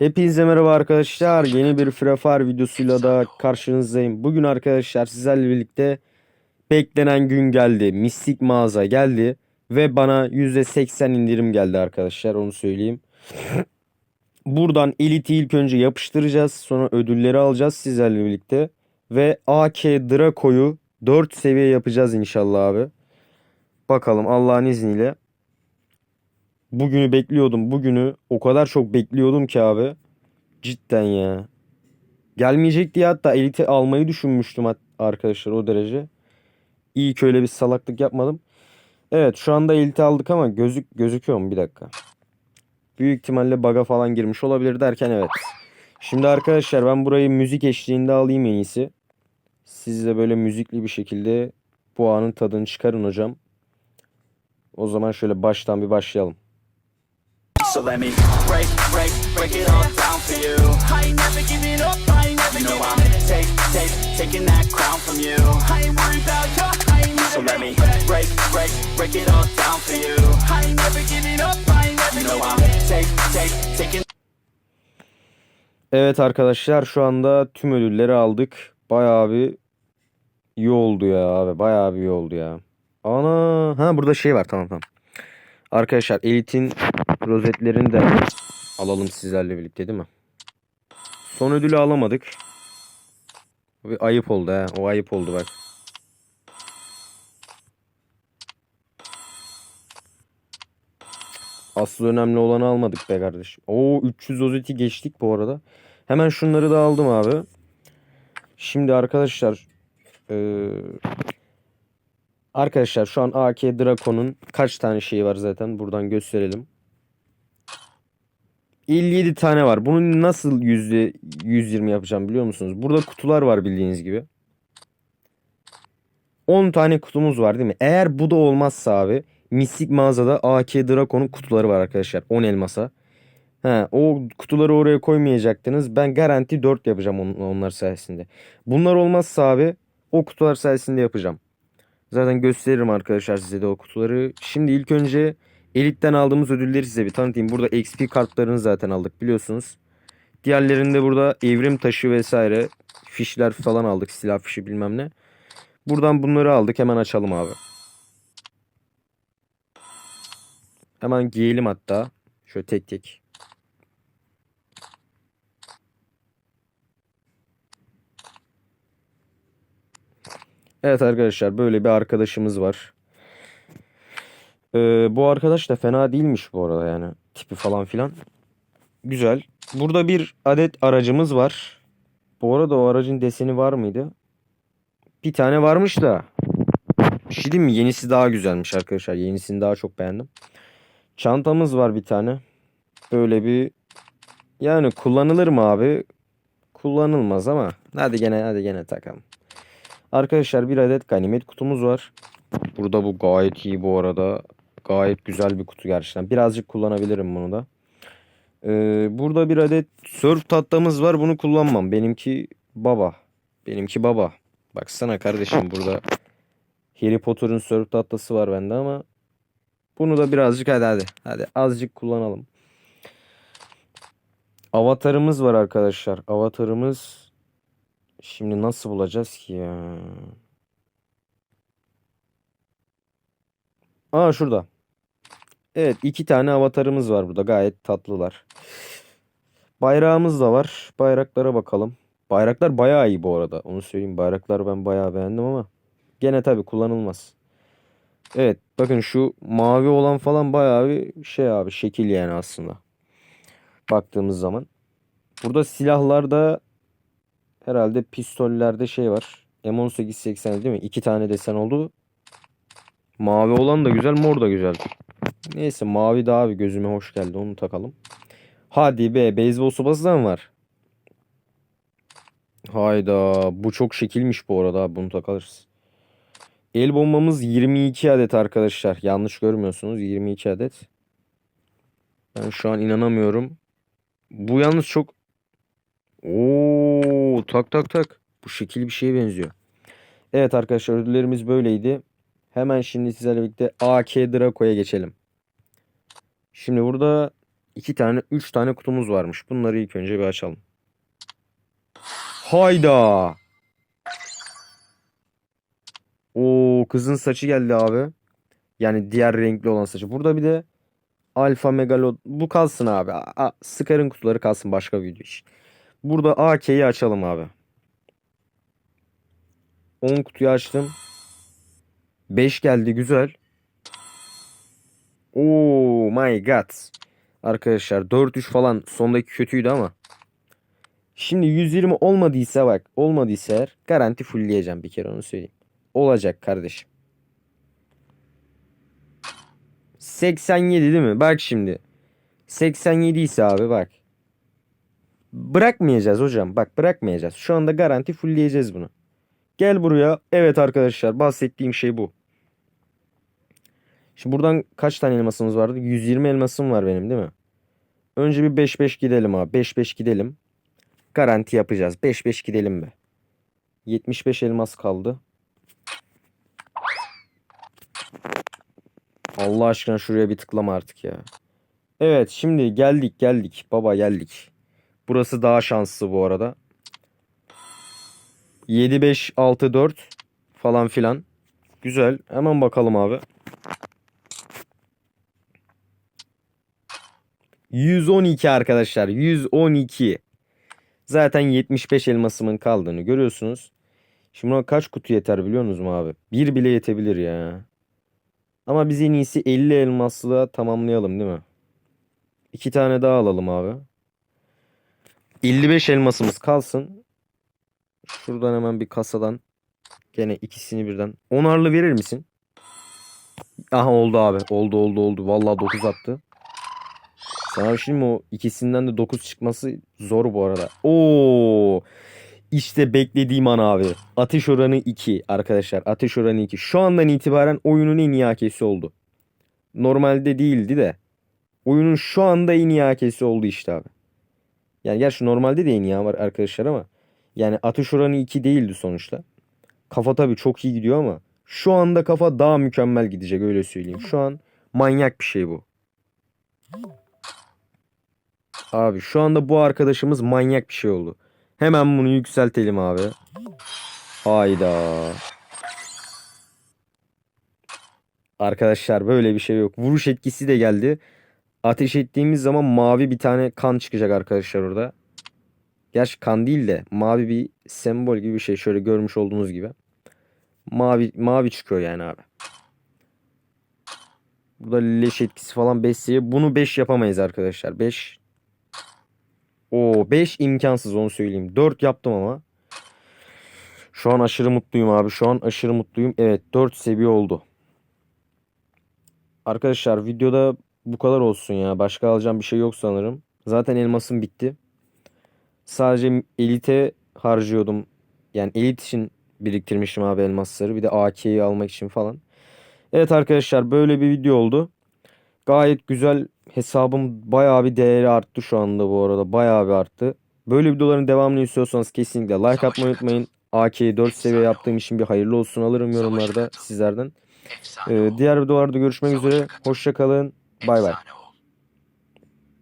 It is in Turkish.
Hepinize merhaba arkadaşlar. Yeni bir Free videosuyla da karşınızdayım. Bugün arkadaşlar sizlerle birlikte beklenen gün geldi. Mistik mağaza geldi ve bana %80 indirim geldi arkadaşlar onu söyleyeyim. Buradan Elite'i ilk önce yapıştıracağız. Sonra ödülleri alacağız sizlerle birlikte. Ve AK Draco'yu 4 seviye yapacağız inşallah abi. Bakalım Allah'ın izniyle. Bugünü bekliyordum. Bugünü o kadar çok bekliyordum ki abi. Cidden ya. Gelmeyecek diye hatta elite almayı düşünmüştüm arkadaşlar o derece. İyi ki öyle bir salaklık yapmadım. Evet şu anda elite aldık ama gözük gözüküyor mu bir dakika. Büyük ihtimalle baga falan girmiş olabilir derken evet. Şimdi arkadaşlar ben burayı müzik eşliğinde alayım en iyisi. Siz de böyle müzikli bir şekilde bu anın tadını çıkarın hocam. O zaman şöyle baştan bir başlayalım. So let me break, break, break it all down for you. I ain't never giving up, I ain't never you know I'm take, take, taking that crown from you. I ain't worried about your, I ain't never So let me break, break, break it all down for you. I ain't never giving up, I ain't never you know I'm take, take, taking Evet arkadaşlar şu anda tüm ödülleri aldık. Bayağı bir iyi oldu ya abi. Bayağı bir iyi oldu ya. Ana ha burada şey var tamam tamam. Arkadaşlar Elite'in rozetlerini de alalım sizlerle birlikte değil mi? Son ödülü alamadık. Bir ayıp oldu ha. O ayıp oldu bak. Asıl önemli olanı almadık be kardeşim. Oo 300 rozeti geçtik bu arada. Hemen şunları da aldım abi. Şimdi arkadaşlar eee, arkadaşlar şu an AK Draco'nun kaç tane şeyi var zaten buradan gösterelim. 57 tane var. Bunu nasıl yüzde 120 yapacağım biliyor musunuz? Burada kutular var bildiğiniz gibi. 10 tane kutumuz var değil mi? Eğer bu da olmazsa abi Mistik mağazada AK Draco'nun kutuları var arkadaşlar. 10 elmasa. He, o kutuları oraya koymayacaktınız. Ben garanti 4 yapacağım on- onlar sayesinde. Bunlar olmazsa abi o kutular sayesinde yapacağım. Zaten gösteririm arkadaşlar size de o kutuları. Şimdi ilk önce Elite'den aldığımız ödülleri size bir tanıtayım. Burada XP kartlarını zaten aldık biliyorsunuz. Diğerlerinde burada evrim taşı vesaire fişler falan aldık. Silah fişi bilmem ne. Buradan bunları aldık. Hemen açalım abi. Hemen giyelim hatta. Şöyle tek tek. Evet arkadaşlar böyle bir arkadaşımız var. Ee, bu arkadaş da fena değilmiş bu arada yani. Tipi falan filan. Güzel. Burada bir adet aracımız var. Bu arada o aracın deseni var mıydı? Bir tane varmış da. Bir şey diyeyim mi? Yenisi daha güzelmiş arkadaşlar. Yenisini daha çok beğendim. Çantamız var bir tane. Böyle bir yani kullanılır mı abi? Kullanılmaz ama hadi gene hadi gene takalım. Arkadaşlar bir adet ganimet kutumuz var. Burada bu gayet iyi bu arada. Gayet güzel bir kutu gerçekten. Birazcık kullanabilirim bunu da. Ee, burada bir adet surf tahtamız var. Bunu kullanmam. Benimki baba. Benimki baba. Baksana kardeşim burada Harry Potter'ın surf tahtası var bende ama bunu da birazcık hadi hadi. Hadi azıcık kullanalım. Avatarımız var arkadaşlar. Avatarımız şimdi nasıl bulacağız ki ya? Aa şurada. Evet iki tane avatarımız var burada. Gayet tatlılar. Bayrağımız da var. Bayraklara bakalım. Bayraklar bayağı iyi bu arada. Onu söyleyeyim. Bayraklar ben bayağı beğendim ama gene tabii kullanılmaz. Evet bakın şu mavi olan falan bayağı bir şey abi şekil yani aslında. Baktığımız zaman. Burada silahlarda herhalde pistollerde şey var. M1880 değil mi? İki tane desen oldu. Mavi olan da güzel, mor da güzel. Neyse mavi daha bir gözüme hoş geldi. Onu takalım. Hadi be, beyzbol sopası da mı var? Hayda, bu çok şekilmiş bu arada. Bunu takarız. El bombamız 22 adet arkadaşlar. Yanlış görmüyorsunuz. 22 adet. Ben şu an inanamıyorum. Bu yalnız çok... Oo, tak tak tak. Bu şekil bir şeye benziyor. Evet arkadaşlar ödüllerimiz böyleydi. Hemen şimdi sizlerle birlikte AK Draco'ya geçelim. Şimdi burada iki tane, üç tane kutumuz varmış. Bunları ilk önce bir açalım. Hayda. Oo kızın saçı geldi abi. Yani diğer renkli olan saçı. Burada bir de Alfa Megalod. Bu kalsın abi. A, Scar'ın kutuları kalsın başka video için. Burada AK'yi açalım abi. 10 kutuyu açtım. 5 geldi güzel. Oh my god. Arkadaşlar 4-3 falan sondaki kötüydü ama. Şimdi 120 olmadıysa bak olmadıysa eğer garanti fullleyeceğim bir kere onu söyleyeyim. Olacak kardeşim. 87 değil mi? Bak şimdi. 87 ise abi bak. Bırakmayacağız hocam. Bak bırakmayacağız. Şu anda garanti fullleyeceğiz bunu. Gel buraya. Evet arkadaşlar bahsettiğim şey bu. Şimdi buradan kaç tane elmasımız vardı? 120 elmasım var benim değil mi? Önce bir 5-5 gidelim abi. 5-5 gidelim. Garanti yapacağız. 5-5 gidelim be. 75 elmas kaldı. Allah aşkına şuraya bir tıklama artık ya. Evet şimdi geldik geldik. Baba geldik. Burası daha şanslı bu arada. 7-5-6-4 falan filan. Güzel. Hemen bakalım abi. 112 arkadaşlar. 112. Zaten 75 elmasımın kaldığını görüyorsunuz. Şimdi buna kaç kutu yeter biliyor musunuz mu abi? Bir bile yetebilir ya. Ama biz en iyisi 50 elmasla tamamlayalım değil mi? İki tane daha alalım abi. 55 elmasımız kalsın. Şuradan hemen bir kasadan gene ikisini birden. Onarlı verir misin? Aha oldu abi. Oldu oldu oldu. Vallahi 9 attı. Sana bir şey mi o ikisinden de 9 çıkması zor bu arada. Oo! İşte beklediğim an abi. Ateş oranı 2 arkadaşlar. Ateş oranı 2. Şu andan itibaren oyunun en iyi AK'si oldu. Normalde değildi de. Oyunun şu anda en iyi AK'si oldu işte abi. Yani gerçi normalde de en iyi var arkadaşlar ama. Yani atış oranı 2 değildi sonuçta. Kafa tabii çok iyi gidiyor ama. Şu anda kafa daha mükemmel gidecek öyle söyleyeyim. Şu an manyak bir şey bu. Abi şu anda bu arkadaşımız manyak bir şey oldu. Hemen bunu yükseltelim abi. Hayda. Arkadaşlar böyle bir şey yok. Vuruş etkisi de geldi. Ateş ettiğimiz zaman mavi bir tane kan çıkacak arkadaşlar orada. Gerçi kan değil de mavi bir sembol gibi bir şey. Şöyle görmüş olduğunuz gibi. Mavi mavi çıkıyor yani abi. Burada leş etkisi falan 5 seviye. Bunu 5 yapamayız arkadaşlar. 5 O 5 imkansız onu söyleyeyim. 4 yaptım ama. Şu an aşırı mutluyum abi. Şu an aşırı mutluyum. Evet 4 seviye oldu. Arkadaşlar videoda bu kadar olsun ya. Başka alacağım bir şey yok sanırım. Zaten elmasım bitti. Sadece elite harcıyordum. Yani elit için biriktirmişim abi elmasları. Bir de AK'yi almak için falan. Evet arkadaşlar böyle bir video oldu. Gayet güzel. Hesabım bayağı bir değeri arttı şu anda bu arada. Bayağı bir arttı. Böyle videoların devamını istiyorsanız kesinlikle like atmayı unutmayın. AK'yi 4 seviye yaptığım için bir hayırlı olsun alırım yorumlarda sizlerden. Ee, diğer videolarda görüşmek üzere. Hoşça kalın. Bay bay.